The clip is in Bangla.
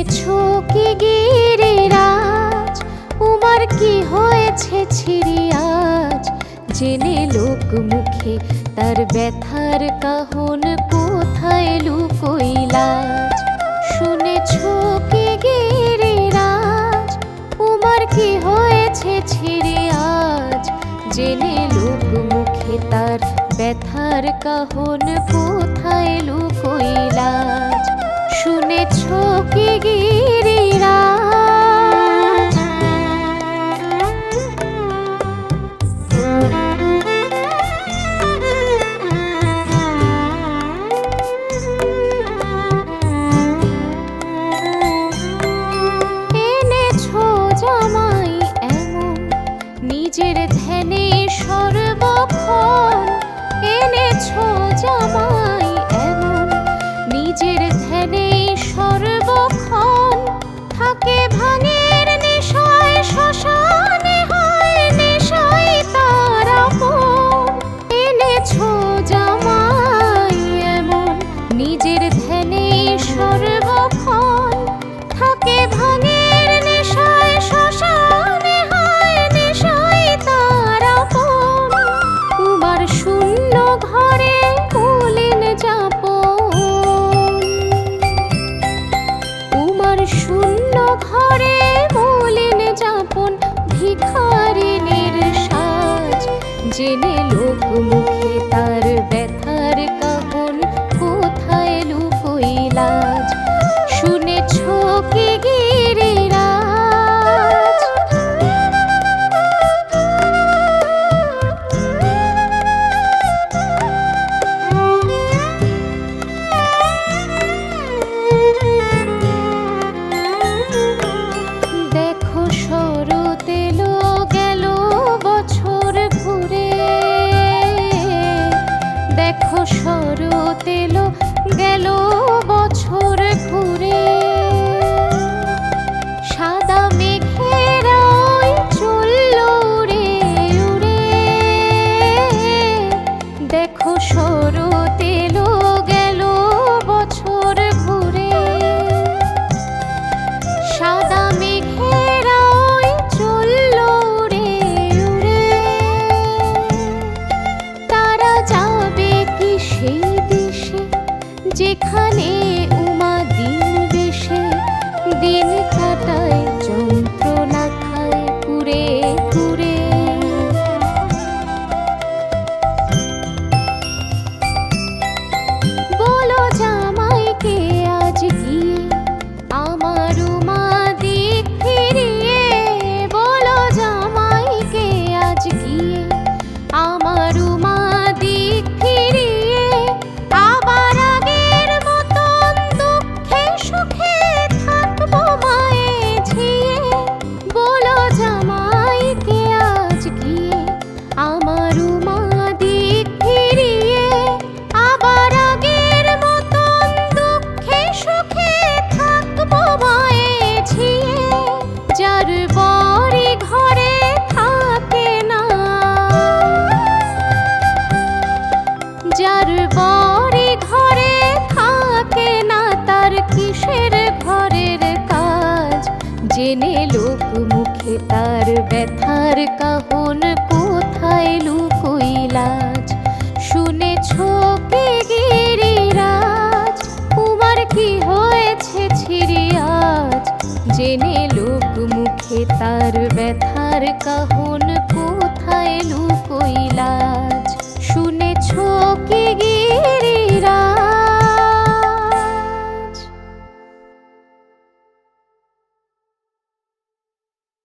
এসেছ কি গিরিরাজ উমার কি হয়েছে ছিরিয়াজ জেনে লোক মুখে তার ব্যথার কাহন কোথায় লুকইলাজ? শুনেছো কি গিরিরাজ উমার কি হয়েছে ছিরিয়াজ জেনে লোক মুখে তার ব্যথার কাহন কোথায় লুকইলাজ? শুনেছ কি গিরিরা জেনে লোক মুখে তার ব্যথার কাহন কোথায় লুকো ইলাজ? শুনেছ কি যেখানে ব্যথার কাহন কোথায় লুকইলাজ? শুনেছ কি গিরিরাজ তোমার কি হয়েছে ছিরিয়াজ জেনে লোক মুখে তার ব্যথার কাহন